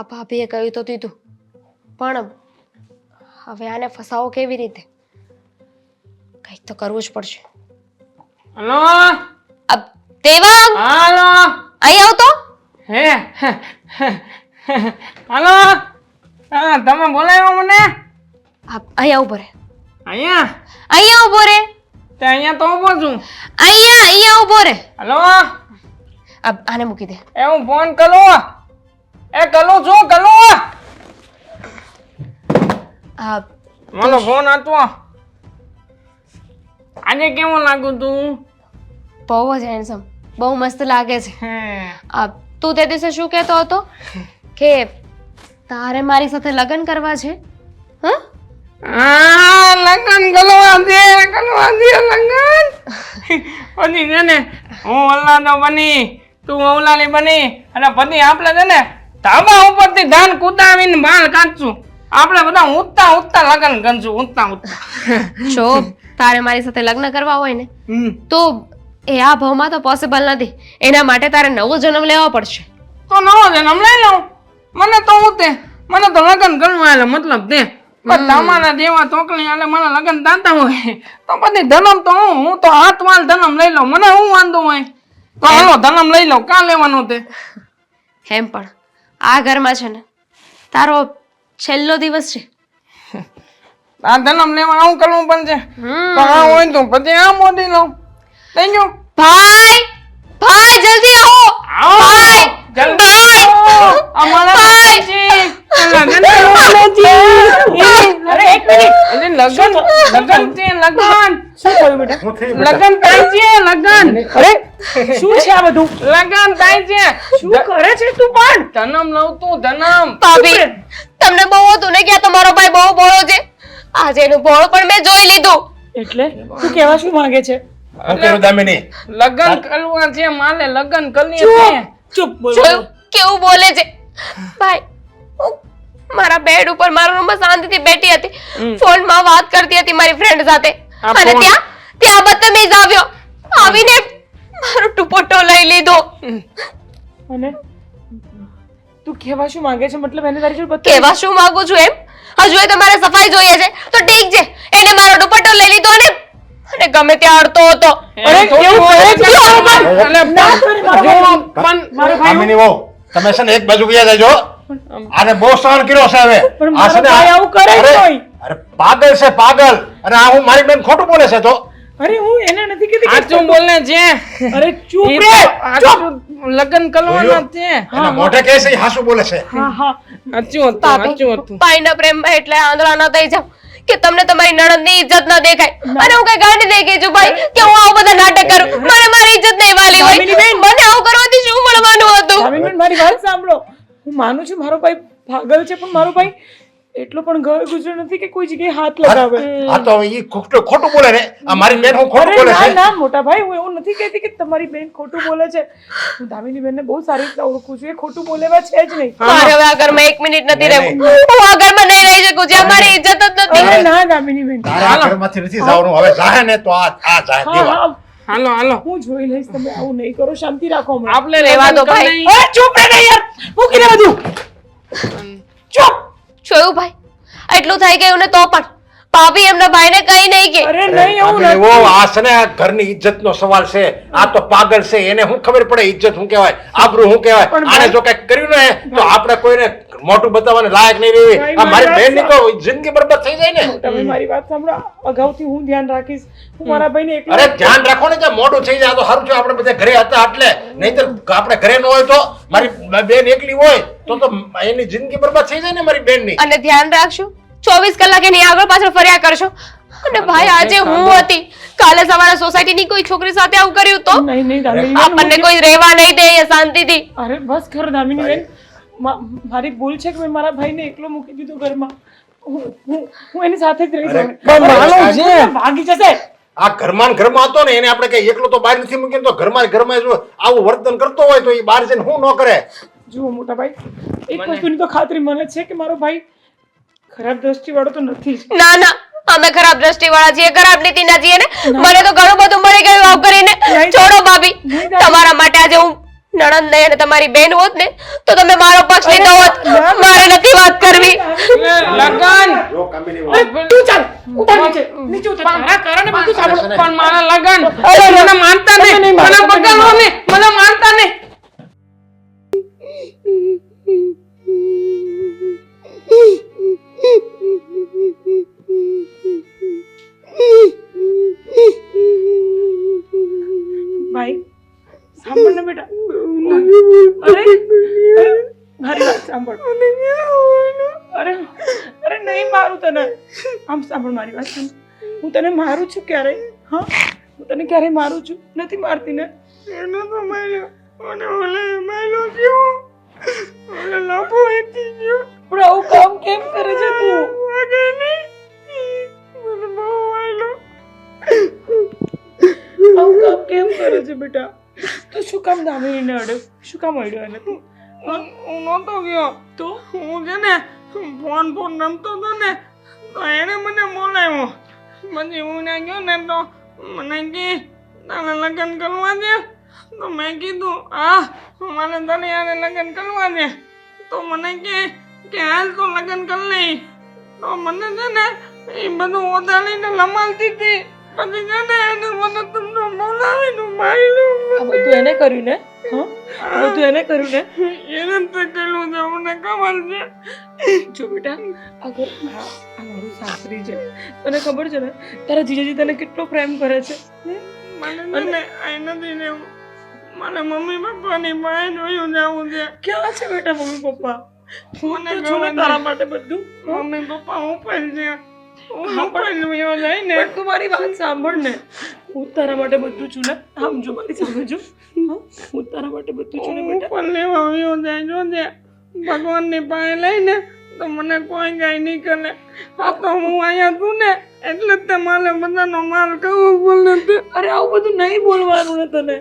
હા ભાભીએ કહ્યું તો દીધું. પણ હવે આને ફસાવો કેવી રીતે? કંઈક તો કરવું જ પડશે. હલો? અબ દેવાંગ! હલો? અહીં આવતો હે? હલો? હા તમે બોલાવ્યો મને? અહીંયા ઊભો રે અહીંયા? અહીંયા ઊભો રે તે અહીંયા તો ઊભો છું. અહીંયા અહીંયા ઊભો રે હલો? આને મૂકી દે. એ હું ફોન કરું. એ કલો જો કલો આ. મને ફોન હતો આજે કેવું લાગુ તું? બહુ જ હેન્ડસમ બહુ મસ્ત લાગે છે. આ તું તે દિવસે શું કહેતો હતો? કે તારે મારી સાથે લગ્ન કરવા છે? હા? લગ્ન કરવા દે કરવા દે લગ્ન. પછી છે ને હું ઓલાદો બની તું ઓલાલી બની અને પછી આપણે છે ને ધાબા ઉપરથી ધાન કુદાવીને માલ કાઢશું આપણે બધા ઉઠતા ઉઠતા લગન કરશું ઉઠતા ઉઠતા જો તારે મારી સાથે લગ્ન કરવા હોય ને તો એ આ ભાવમાં તો પોસિબલ નથી. એના માટે તારે નવો જન્મ લેવો પડશે. તો નવો જન્મ લઈ લઉં. મને તો હું તે મને તો લગ્ન કરવા એટલે મતલબ તે. પણ તમારા જેવા ચોકલી એટલે મને લગ્ન દાતા હોય તો પછી ધનમ તો હું હું તો હાથ માલ ધનમ લઈ લઉં. મને હું વાંધો હોય? તો હાલો ધનમ લઈ લઉં. કાં લેવાનું તે? હેમ પણ. આ ઘરમાં છે ને તારો છેલ્લો દિવસ છે. આ ધનમ લેવા આવું કરવું પણ છે પણ આ હોય તો પછી આ મોદી લઉં થઈ ગયું ભાઈ ભાઈ જલ્દી આવો. ભાઈ જલ્દી અમારા ભાઈ. લગન કરવાના છે. અરે એક મિનિટ અરે લગન? લગન છે લગન. શું થયું બેટા? લગન થાય છે લગન. અરે શું છે આ બધું? લગન થાય છે. શું કરે છે તું પણ? ધનમ લઉં તું ધનમ. ભાભી તમને બહુ હતું ને કે તમારો ભાઈ બહુ ભોળો છે? આજે એનું બોળો પણ મેં જોઈ લીધું. એટલે તું કેવા શું માંગે છે? હું કર્યું દામિની? લગન કરવા છે માલે લગન ચૂપ. ચૂપ બોલ. જોયું કેવું બોલે છે? ભાઈ હું મારા બેડ ઉપર મારા રૂમમાં શાંતિથી બેઠી હતી. ફોનમાં વાત કરતી હતી મારી ફ્રેન્ડ સાથે. અને ત્યાં ત્યાં બદતમીઝ આવ્યો. આવીને મારો દુપટ્ટો લઈ લીધો. અને તું કેવા શું માંગે છે? મતલબ એને તારી જોડે કેવા શું માંગુ છું એમ? હજુ એ તમારે સફાઈ જોઈએ છે. તો ઠીક છે. એને મારો દુપટ્ટો લઈ લીધો અને અને ગમે ત્યાં અડતો હતો. અરે કેવું કરે છે? એટલે ના કરે મારો ભાઈ. પણ મારો ભાઈ તમે છે ને એક બાજુ વ્યા જજો. આને બહુ સહન કર્યો છે હવે. આ છે ને ભાઈ આવું કરે જ અરે, પાગલ છે પાગલ. અને આ હું મારી બેન ખોટું બોલે છે તો. અરે હું એને નથી કીધી કે- સાચું બોલે છે અરે ચૂપ ઈ રે ચૂપ. સાચું લગન કરવાના છે. એના મોઢે કહે છે એ હાસુ બોલે છે. હા હા. સાચું હતું સાચું હતું. ભાઈના પ્રેમમાં એટલે આંધળા ન થઈ જાવ કે તમને તમારી નણંદની ઇજ્જત ન દેખાય. અને હું કઈ ગાંડી થઈ ગઈ છું ભાઈ કે હું આવું બધા નાટક કરું. મને મારી ઇજ્જત નહીં વાલી હોય. મને આવું કરવાથી શું મળવાનું હતું. મારી વાત સાંભળો. હું માનું છું મારો ભાઈ પાગલ છે પણ મારો ભાઈ એટલો પણ ઘર ગુજરો નથી કે કોઈ જગ્યાએ હાથ લગાવે. આ તો એ ખોટું ખોટું બોલે રે આ મારી બેન હું ખોટું બોલે છે? ના મોટા ભાઈ હું એવું નથી કહેતી કે તમારી બેન ખોટું બોલે છે. હું દામિની બેનને બહુ સારી રીતે ઓળખું છું. એ ખોટું બોલેવા છે જ નહીં. મારે હવે આ ઘરમાં એક મિનિટ નથી રહેવું. હું આ ઘરમાં નહીં રહી શકું જ્યાં મારી ઇજ્જત જ નથી ના દામિની બેન. તારે ઘરમાંથી નથી જવાનું. હવે જાહે ને તો આ આ જાહે. દેવા. હાલો હાલો. હું જોઈ લઈશ તમે આવું નહીં કરો શાંતિ રાખો હમણાં. આપણે રહેવા દો ભાઈ. લઈએ. ચૂપ રે યાર. મૂકી દે બધું. ચૂપ. જોયું ભાઈ. એટલું થઈ ગયું ને તો પણ. ભાભી એમના ભાઈને કઈ નહીં કે. અરે નહીં એવું નથી. આ છે ને આ ઘરની ઇજ્જતનો સવાલ છે. આ તો પાગલ છે એને હું ખબર પડે ઇજ્જત શું કહેવાય? આબરૂ શું કહેવાય? આને જો કંઈક કર્યું ને તો આપણે કોઈને મોઢું બતાવવાને લાયક નહીં રહી આ મારી બેનની તો જિંદગી બરબાદ થઈ જાય ને. તમે મારી વાત સાંભળો. અગાઉથી હું ધ્યાન રાખીશ. હું મારા ભાઈને એકલો અરે ધ્યાન રાખો ને કે મોટું થઈ જાય. તો સારું છે. આપણે બધા ઘરે હતા એટલે. નહીતર આપણે ઘરે ન હોય તો મારી બેન એકલી હોય તો તો એની જિંદગી બરબાદ થઈ જાય ને મારી બેનની. અને ધ્યાન રાખશું ચોવીસ કલાક એની આગળ પાછળ ફર્યા કરશો. અને ભાઈ આજે હું હતી. કાલે સવારે સોસાયટીની કોઈ છોકરી સાથે આવું કર્યું તો? નહીં નહીં દામિની આપણને કોઈ રહેવા નહીં દે શાંતિ શાંતિથી. અરે બસ ખરો દામિની બેન. મારી ભૂલ છે કે મેં મારા ભાઈને એકલો મૂકી દીધો ઘરમાં? હું એની સાથે જ રહી છે. ભાગી જશે. આ ઘરમાં ઘરમાં હતો ને એને આપણે કઈ એકલો તો બહાર નથી મૂકીને તો ઘરમાં ઘરમાં જો આવું વર્તન કરતો હોય તો એ બહાર જઈને હું ન કરે? જુઓ મોટા ભાઈ એક વસ્તુની તો ખાતરી મને છે કે મારો ભાઈ ખરાબ દ્રષ્ટિ વાળો તો નથી ના ના અમે ખરાબ દ્રષ્ટિ વાળા છીએ ખરાબ નીતિના છીએ ને. મને તો ઘણું બધું મળી ગયું આવું કરીને. છોડો ભાભી તમારા માટે આજે હું નણંદ નહીં અને તમારી બેન હોત ને તો તમે મારો પક્ષ લીધો હોત. મારે નથી વાત કરવી. લગન. તું ચાલ મારા લગન. મને મને બગલો ને મને માનતા નહીં. ભાઈ સાંભળ ને બેટા. અરે મારી વાત સાંભળ. અરે અરે નહીં મારું તને. આમ સાંભળ મારી વાત સાંભળ. હું તને મારું છું ક્યારે હા? હું તને ક્યારે મારું છું? નથી મારતી ને? એનો તો માર્યો. અને ઓલે માર્યો કેવો? ઓલે લાભો એથી ગયો. પણ આવું કામ કેમ કરે છે તું? આગળ નહીં. મને બહુ વાયલો. આવું કામ કેમ કરે છે બેટા? તું શું કામ દામિનીને અડ્યો શું કામ અડ્યો એને તું? હું? નહોતો ગયો. તો? હું છે ને ફોન ફોન રમતો હતો ને તો એણે મને બોલાવ્યો. પછી હું ત્યાં ગયો ને તો મને કે તને લગ્ન કરવા દે તો મેં કીધું હા મારે તને યારે લગ્ન કરવા છે. તો મને કે કે હાલ તો લગ્ન કરી લઈ. તો મને છે ને એ બધું ઓદાળીને લમાલતી હતી. પછી એને એને મને તમને બોલાવીને માર્યું આ બધું એને કર્યું ને? હા? બધું એને કર્યું ને? એને તો કર્યું છે મને ખબર છે. જો બેટા અગર આ મારું સાસરી છે. તને ખબર છે ને? તારા જીજાજી તને કેટલો પ્રેમ કરે છે. મને છે ને મને મમ્મી પપ્પાની પાસે જોયું જવું છે. ક્યાં છે બેટા મમ્મી પપ્પા? હું તો છું ને તારા માટે બધું. મમ્મી પપ્પા હું પણ છે. હું પણ તું મારી વાત સાંભળ ને. હું તારા માટે બધું છું ને. આમ જો મારી સાંભળજો હા? તારા માટે બધું છું ને હું પણ લેવા વયો જાય જોજે ભગવાનની પાસે લઈને તો મને કોઈ ગાય નહીં કરે આ તો હું અહીંયા છું ને એટલે જ તે માલે બધાનો માલ કહું બોલ અરે આવું બધું નહીં બોલવાનું ને તને.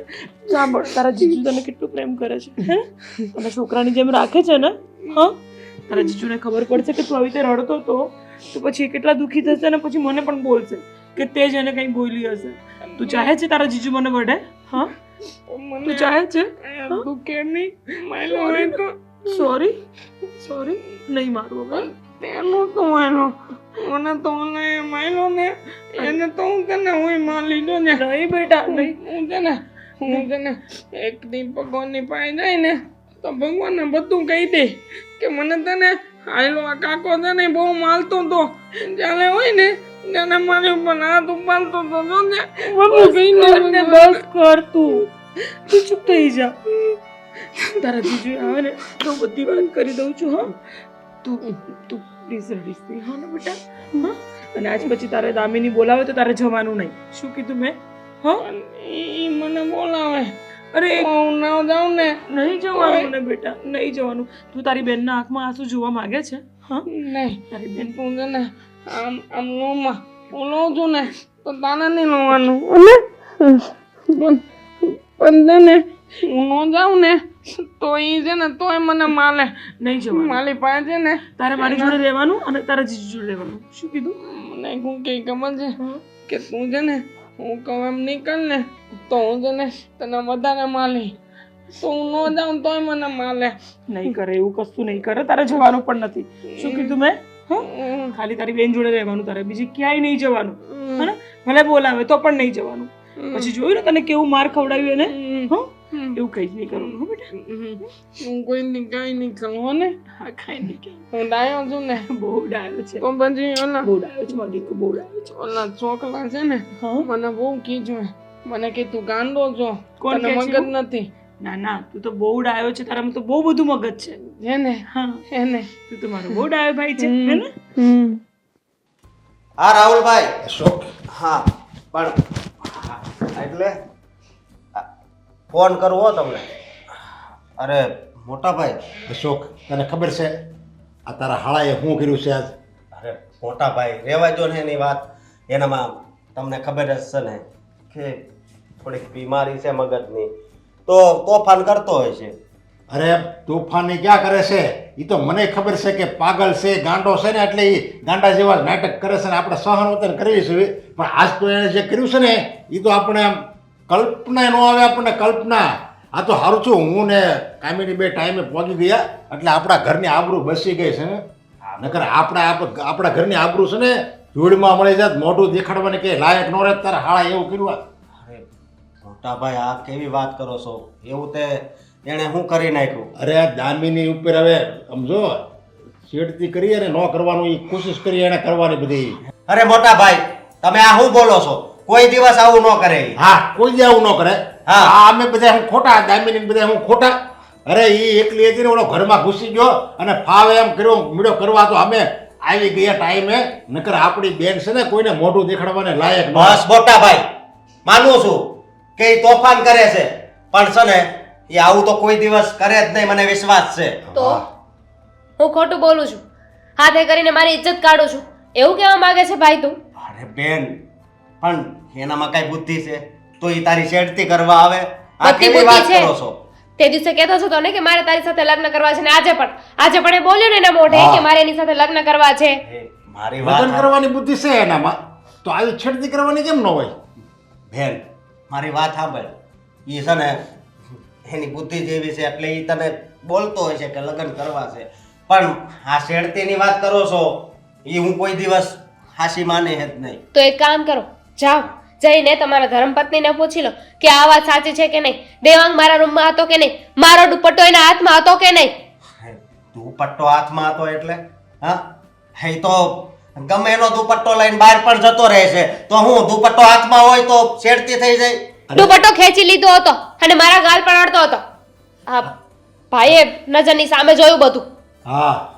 સાંભળ તારા જીજુ તને કેટલું પ્રેમ કરે છે હે? અને છોકરાની જેમ રાખે છે ને હા? તારા જીજુને ખબર પડશે કે તું આવી રીતે રડતો હતો તો પછી એ કેટલા દુઃખી થશે ને પછી મને પણ બોલશે કે તે જ એને કંઈ બોલી હશે. તું ચાહે છે તારા જીજુ મને વઢે? હા? મને તું ચાહે છે? અહીંયા નહીં તો. સોરી સોરી નહીં મારું હવે. તેનું તો માયલો મને તો ને માનો ને એને તો હું તને હું માં લીધો ને. નહીં બેટા નહીં. હું તને ને હું તને એક દિન પગોની પાસે જાય ને તો ભગવાનને બધું કહી દે કે મને તને આયલો આ કાકો છે ને બહુ માલતો તો. જ્યારે હોય ને ત્યારે મારી ઉપર હાથ ઉપાડતો તો જો ને બધું કહી દે બસ કર તું. તું ચૂપ થઈ જા. તારા જીજુ આવે ને તો બધી વાત કરી દઉં છું હા. તું તું પ્લીઝ રડીશ નહીં હા ને બેટા? હા? અને આજ પછી તારે દામિની બોલાવે તો તારે જવાનું નહીં. શું કીધું મેં? હા? એ મને બોલાવે. અરે હું ના જાઉં ને. નહીં જવાનું ને બેટા નહીં જવાનું. તું તારી બેનના આંખમાં આંસુ જોવા માંગે છે? હા? નહીં. તારી બેન. તું છે ને આમ આમ લોમાં હું લઉં છું ને તો તાને નહીં લોવાનું. અને? પણ પણ છે ને હું ન જાઉં ને તો એ છે ને તોય મને માલે. નહીં જવાનું. માલી પાસે છે ને તારે મારી જોડે રહેવાનું અને તારા જીજુ જોડે રહેવાનું. શું કીધું? મને શું કે ખબર છે કે તું છે ને હું કહું એમ નીકળ ને તો હું છે ને તને વધારે માલી. તો હું ન જાઉં તોય મને માલે. નહીં કરે એવું કશું નહીં કરે તારે જવાનું પણ નથી. શું કીધું મેં. ખાલી તારી બેન જોડે રહેવાનું તારે બીજી ક્યાંય નહીં જવાનું. હા ભલે બોલાવે તો પણ નહીં જવાનું. પછી જોયું ને તને કેવું માર ખવડાવ્યું એને? હા. એવું કઈ જ નહીં કરવાનું હો બેટા. હું કોઈ કઈ નહીં કરું હો ને? હા કઈ નહીં કે હું ડાયો છું ને? બહુ ડાયો છે. પણ પછી ઓલા. બહુ ડાયો છે મારી દીકરો બહુ ડાયો છે. ઓલા છોકરા છે ને મને બહુ કીધું. મને કે તું ગાંડો છો. કોણ મગજ નથી. ના ના તું તો બહુ ડાયો છે. તારામાં તો બહુ બધું મગજ છે. હે ને? હા. એને તું તો મારો બહુ ડાયો ભાઈ છે હે ને? હા રાહુલભાઈ. શોખ હા પણ. એટલે? ફોન કરવો તમને. અરે મોટા ભાઈ અશોક તને ખબર છે? આ તારા હાળાએ શું કર્યું છે આજ? અરે મોટા ભાઈ રહેવા દો ને એની વાત. એનામાં તમને ખબર જ છે ને કે થોડીક બીમારી છે મગજની. તો તોફાન કરતો હોય છે. અરે તોફાની ક્યાં કરે છે? એ તો મને ખબર છે કે પાગલ છે ગાંડો છે ને એટલે એ ગાંડા જેવા નાટક કરે છે ને આપણે સહન વતન કરવી છે. પણ આજ તો એણે જે કર્યું છે ને એ તો આપણે આમ કલ્પના ન આવે આપણને કલ્પના. આ તો સારું છું. હું ને કામિની બે ટાઈમે પહોંચી ગયા. એટલે આપણા ઘરની આબરૂ બસી ગઈ છે ને. નકર આપણા આપ- આપણા ઘરની આબરૂ છે ને જોડમાં મળી જાત મોઢું દેખાડવાની કે લાયક નો રહે તારે હાળા એવું કર્યું. અરે મોટાભાઈ આ કેવી વાત કરો છો? એવું તે એણે શું કરી નાખ્યું? અરે આ દામિની ઉપર હવે સમજો છેડતી કરી અને ન કરવાનું એ કોશિશ કરી એણે કરવાની બધી. અરે મોટા ભાઈ તમે આ શું બોલો છો? કોઈ દિવસ આવું ન કરે. હા કોઈ જ આવું ન કરે. હા. અમે બધા હું ખોટા દામિની બધા હું ખોટા. અરે એ એકલી હતી ને ઓલો ઘરમાં ઘૂસી ગયો અને ફાવે એમ કર્યો મીડો કરવા તો અમે આવી ગયા ટાઈમે. નકર આપણી બેન છે ને કોઈને મોઢું દેખાડવાને લાયક બસ મોટા ભાઈ માનું છું કે એ તોફાન કરે છે. પણ છે ને એ આવું તો કોઈ દિવસ કરે જ નહીં મને વિશ્વાસ છે. તો? હું ખોટું બોલું છું? હાથે કરીને મારી ઇજ્જત કાઢું છું. એવું કહેવા માંગે છે ભાઈ તું? અરે બેન પણ એનામાં કઈ બુદ્ધિ છે? તો એ તારી શેડતી કરવા આવે? આ બધી કેવી વાત બુદ્ધિ છે? કરો છો? તે દિવસે કહેતો હતો ને કે મારે તારી સાથે લગ્ન કરવા છે ને આજે પણ. આજે પણ એ બોલ્યો ને એના મોઢે હા. કે મારે એની સાથે લગ્ન કરવા છે. એ મારી વાત લગ્ન કરવાની બુદ્ધિ છે એનામાં? તો આવી છેડતી કરવાની કેમ ન હોય? બેન મારી વાત સાંભળ એ છે ને એની બુદ્ધિ જેવી છે એટલે એ તને બોલતો હોય છે કે લગ્ન કરવા છે. પણ આ શેડતીની વાત કરો છો એ હું કોઈ દિવસ હાસી માને જ નહીં. તો એક કામ કરો જાઓ. જઈને તમારા ધર્મપત્નીને પૂછી લો કે આ વાત સાચી છે કે નહીં? દેવાંગ મારા રૂમમાં હતો કે નહીં? મારો દુપટ્ટો એના હાથમાં હતો કે નહીં? દુપટ્ટો હાથમાં હતો એટલે? હા? એ તો ગમે એનો દુપટ્ટો લઈને બહાર પણ જતો રહે છે. તો હું દુપટ્ટો હાથમાં હોય તો છેડતી થઈ જાય? દુપટ્ટો ખેંચી લીધો હતો અને મારા ગાલ પણ અડતો હતો. આ ભાઈએ નજરની સામે જોયું બધું. હા.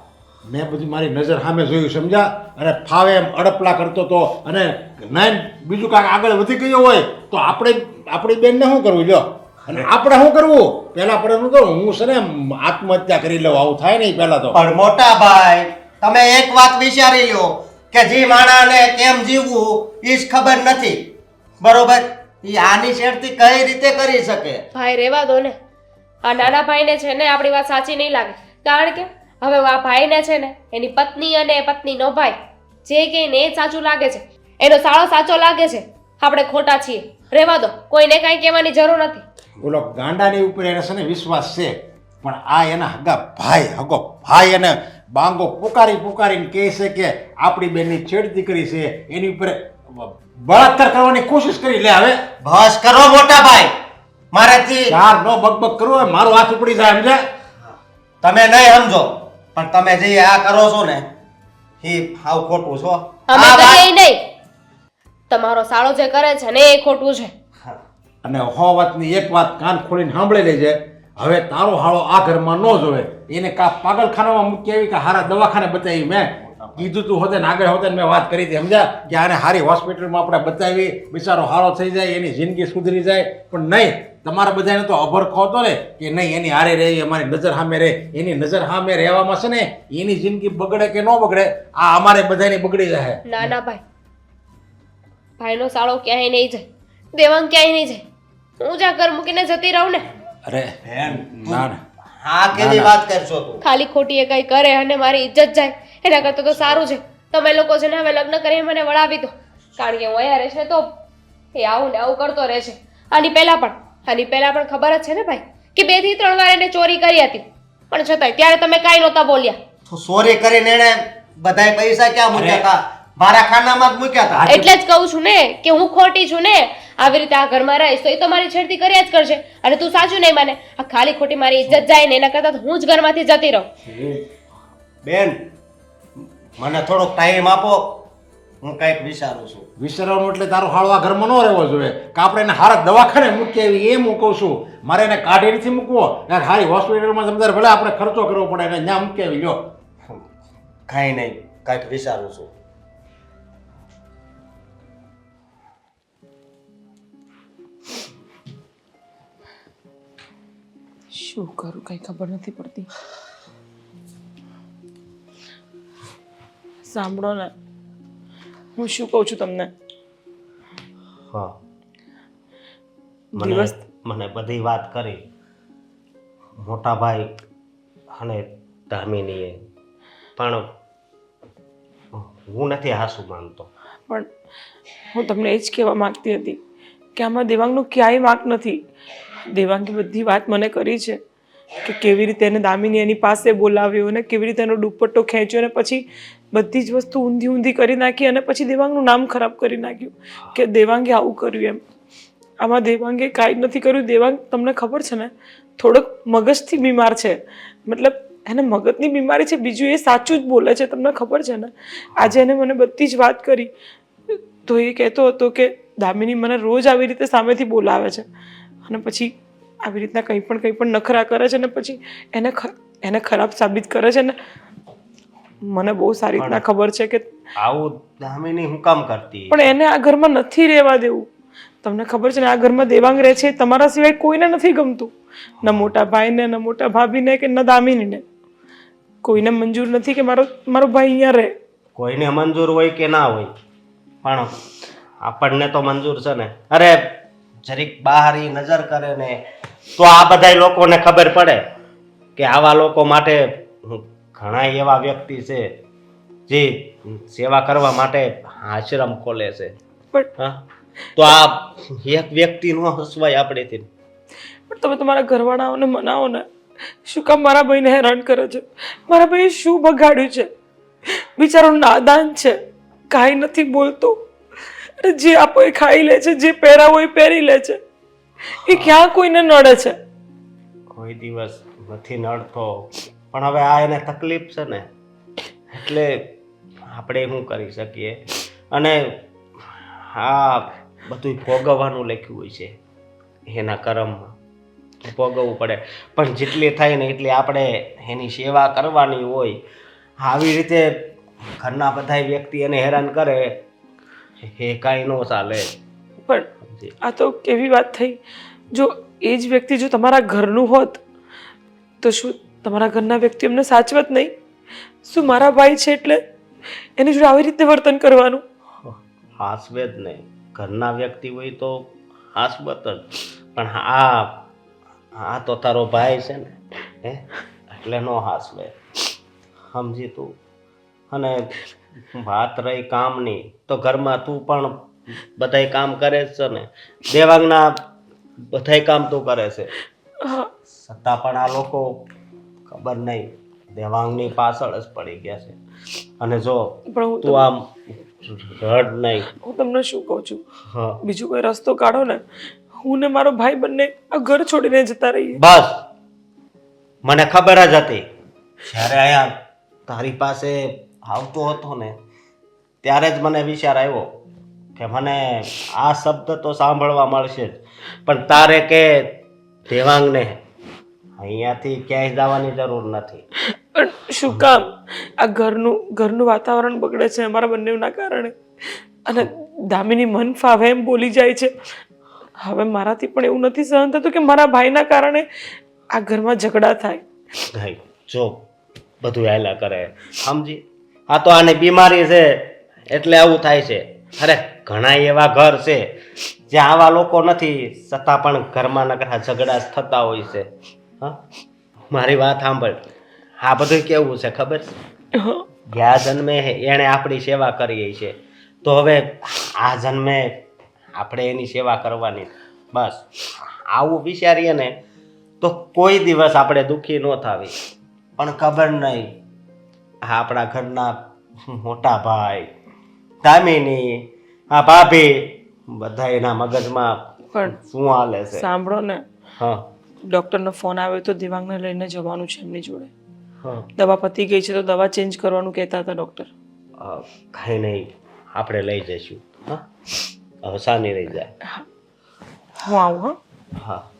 મેં બધી મારી નજર સામે જોયું સમજ્યા? અને ફાવે એમ અડપલા કરતો તો અને નાઈન બીજું કાંઈક આગળ વધી ગયો હોય તો આપણે આપણી બેનને શું કરવું જો અને આપણે શું કરવું? પહેલા આપણે શું કરું હું છે ને આત્મહત્યા કરી લઉં આવું થાય નહીં પહેલા તો. પણ મોટા ભાઈ તમે એક વાત વિચારી લો કે જે માણાને કેમ જીવવું એ જ ખબર નથી. બરોબર? એ આની શેરથી કઈ રીતે કરી શકે? ભાઈ રહેવા દો ને. આ નાના ભાઈને છે ને આપણી વાત સાચી નહીં લાગે. કારણ કે હવે આ ભાઈને છે ને એની પત્ની અને પત્નીનો ભાઈ જે કહે ને એ સાચું લાગે છે. એનો સાળો સાચો લાગે છે. આપણે ખોટા છીએ. રહેવા દો. કોઈને કાંઈ કહેવાની જરૂર નથી. ઓલો ગાંડાની ઉપર એને છે ને વિશ્વાસ છે પણ આ એના હગા ભાઈ હગો ભાઈ એને બાંગો પુકારી પુકારીને કહે છે કે આપણી બેનની છેડતી કરી છે એની ઉપર બળાત્કાર કરવાની કોશિશ કરી લે હવે. બસ કરો મોટા ભાઈ. મારાથી ચાર નો બકબક કરવો હોય મારો હાથ ઉપડી જાય સમજે તમે નહીં સમજો. પણ તમે જે આ કરો છો ને એ હાવ ખોટું છો. અમે આ વાત- કરીએ નહીં. તમારો સાળો જે કરે છે ને એ ખોટું છે. અને હો વાતની એક વાત કાન ખોલીને સાંભળી લેજે. હવે તારો હાળો આ ઘરમાં ન જોવે. એને કા પાગલખાનામાં મૂકી આવી કે હારા દવાખાને બતાવી મેં? કીધું તું હોતે આગળ હોતે મેં વાત કરી હતી સમજ્યા? કે આને હારી હોસ્પિટલમાં આપણે બતાવી બિચારો હારો થઈ જાય એની જિંદગી સુધરી જાય. પણ નહીં તમારા બધાને તો અભરખો હતો ને કે નહીં એની હારે રહે અમારી નજર સામે રહે. એની નજર સામે રહેવામાં છે ને એની જિંદગી બગડે કે ન બગડે આ અમારે બધાની બગડી જાય ના ના ભાઈ. ભાઈનો સાળો ક્યાંય નહીં જાય. દેવાંગ ક્યાંય નહીં જાય. હું જ્યાં ઘર મૂકીને જતી રહું ને અરે બેન ના ના. હા કેવી વાત કરશો તું? ખાલી ખોટી એ કઈ કરે અને મારી ઇજ્જત જાય. એના કરતાં તો સારું છે. તમે લોકો છે ને હવે લગ્ન કરીને મને વળાવી દો. કારણ કે હું અહીંયા રહેશે તો એ આવું ને આવું કરતો રહેશે આની પહેલાં પણ આની પહેલાં પણ ખબર જ છે ને ભાઈ કે બેથી ત્રણ વાર એને ચોરી કરી હતી. પણ છતાંય ત્યારે તમે કાંઈ નહોતા બોલ્યા. તો ચોરી કરીને એને બધાય પૈસા ક્યાં મૂક્યા હતા મારા ખાનામાં જ મૂક્યા હતા એટલે જ કહું છું ને કે હું ખોટી છું ને. આવી રીતે આ ઘરમાં રહીશ તો એ તો મારી છેડતી કર્યા જ કરશે. અને તું સાચું નહીં માને. આ ખાલી ખોટી મારી ઇજ્જત જાય ને એના કરતાં તો હું જ ઘરમાંથી જતી રહું. બેન મને થોડોક ટાઈમ આપો. હું કાંઈક વિચારું છું. વિચારવાનું એટલે તારો હાળવા ઘરમાં ન રહેવો જોઈએ. કે આપણે એને હારા દવાખાને મૂકી એવી એ હું કહું છું. મારે એને કાઢી નથી મૂકવો. યાર હારી હોસ્પિટલમાં સમજાર ભલે આપણે ખર્ચો કરવો પડે એને ત્યાં મૂકી આવી લ્યો. કાંઈ નહીં કાંઈક વિચારું છું. શું કરું? કઈ ખબર નથી પડતી. સાંભળો ને હું શું કહું છું તમને? હા. મને દિવસ મને બધી વાત કરી. મોટા ભાઈ અને ધામીનીએ. પણ હું નથી હાસુ માનતો. પણ હું તમને એ જ કહેવા માંગતી હતી કે આમાં દેવાંગનો ક્યાંય વાંક નથી. દેવાંગે બધી વાત મને કરી છે. કે કેવી રીતે એને દામિની એની પાસે બોલાવ્યો અને કેવી રીતે એનો દુપટ્ટો ખેંચ્યો અને પછી બધી જ વસ્તુ ઊંધી ઊંધી કરી નાખી અને પછી દેવાંગનું નામ ખરાબ કરી નાખ્યું કે દેવાંગે આવું કર્યું એમ. આમાં દેવાંગે કાંઈ નથી કર્યું. દેવાંગ, તમને ખબર છે ને? થોડોક મગજથી બીમાર છે. મતલબ એને મગજની બીમારી છે, બીજું એ સાચું જ બોલે છે. તમને ખબર છે ને? આજે એને મને બધી જ વાત કરી. તો એ કહેતો હતો કે દામિની મને રોજ આવી રીતે સામેથી બોલાવે છે. અને પછી આવી રીતના કંઈ પણ કંઈ પણ નખરા કરે છે ને પછી એને એને ખરાબ સાબિત કરે છે ને મને બહુ સારી રીતના ખબર છે કે આવું દામિની હું કામ કરતી? પણ એને આ ઘરમાં નથી રહેવા દેવું. તમને ખબર છે ને આ ઘરમાં દેવાંગ રહે છે તમારા સિવાય કોઈને નથી ગમતું. ન મોટા ભાઈને ન મોટા ભાભીને કે ન દામિનીને. કોઈને મંજૂર નથી કે મારો મારો ભાઈ અહીંયા રહે. કોઈને મંજૂર હોય કે ના હોય? પણ આપણને તો મંજૂર છે ને. અરે જરીક બહાર નજર કરે ને તો આ બધાય લોકોને ખબર પડે કે આવા લોકો માટે ઘણા એવા વ્યક્તિ છે જે સેવા કરવા માટે આશ્રમ ખોલે છે. તો આ એક વ્યક્તિ નો હસવાય આપણેથી પણ તમે તમારા ઘરવાળાઓને મનાવો ને. શું કામ મારા ભાઈને હેરાન કરો છો? મારા ભાઈએ શું બગાડ્યું છે? બિચારો નાદાન છે. કાંઈ નથી બોલતો. જે આપો એ ખાઈ લે છે જે પહેરાવો એ પહેરી લે છે. એ ક્યાં કોઈને નડે છે? કોઈ દિવસ નથી નડતો. પણ હવે આ એને તકલીફ છે ને, એટલે આપણે શું કરી શકીએ? અને આ બધું ભોગવવાનું લખ્યું હોય છે, એના કર્મમાં. ભોગવવું પડે. પણ જેટલી થાય ને એટલી આપણે એની સેવા કરવાની હોય. આવી રીતે ઘરના બધા વ્યક્તિ એને હેરાન કરે, એ કાંઈ ન ચાલે. પણ આ તો કેવી વાત થઈ. જો એ જ વ્યક્તિ જો તમારા ઘરનું હોત, તો શું તમારા ઘરના વ્યક્તિ એમને સાચવત નહીં? શું મારા ભાઈ છે એટલે એની જોડે આવી રીતે વર્તન કરવાનું? હાસવે જ નહીં. ઘરના વ્યક્તિ હોય તો હાસબત જ. પણ આ આ તો તારો ભાઈ છે ને, હે? એટલે નો હાસવે. સમજી તું. અને વાત રહી કામની, તો ઘરમાં તું પણ બધાય કામ કરે જ છે ને. દેવાંગના બધાય કામ તો કરે છે. સત્તા છતાં પણ આ લોકો ખબર નહીં દેવાંગની પાછળ જ પડી ગયા છે. અને જો તું આમ રડ નહીં. હું તમને શું કહું છું? બીજું કોઈ રસ્તો કાઢો ને હું ને મારો ભાઈ બંને આ ઘર છોડીને જતા રહીએ. બસ. મને ખબર જ હતી. જ્યારે અહીંયા તારી પાસે આવતો હતો ને ત્યારે જ મને વિચાર આવ્યો. કે મને આ શબ્દ તો સાંભળવા મળશે જ. પણ તારે કે દેવાંગને? અહીંયાથી ક્યાંય જવાની જરૂર નથી. પણ શું કામ? આ ઘરનું ઘરનું વાતાવરણ બગડે છે અમારા બંનેના કારણે. અને દામિની મન ફાવે એમ બોલી જાય છે. હવે મારાથી પણ એવું નથી સહન થતું કે મારા ભાઈના કારણે આ ઘરમાં ઝઘડા થાય. ભાઈ જો બધું હાલ્યા કરે. સમજી? આ તો આને બીમારી છે એટલે આવું થાય છે. અરે ઘણા એવા ઘર છે જ્યાં આવા લોકો નથી છતાં પણ ઘરમાં નકરા ઝઘડા થતા હોય છે. હા? મારી વાત સાંભળ. આ બધું કેવું છે ખબર છે? ગયા જન્મે એણે આપણી સેવા કરી છે. તો હવે આ જન્મે આપણે એની સેવા કરવાની. બસ. આવું વિચારીએ ને તો કોઈ દિવસ આપણે દુઃખી ન થાવી. પણ ખબર નહીં આપણા ઘરના મોટા ભાઈ દામિની આ ભાભી બધા એના મગજમાં પણ શું હાલે છે? સાંભળો ને. હા. ડૉક્ટરનો ફોન આવ્યો તો દિવાંગને લઈને જવાનું છે એમની જોડે. હા. દવા પતી ગઈ છે તો દવા ચેન્જ કરવાનું કહેતા હતા ડોક્ટર. કાંઈ નહીં. આપણે લઈ જઈશું. હા? હવે સાની રહી જાય. હું. આવું હા.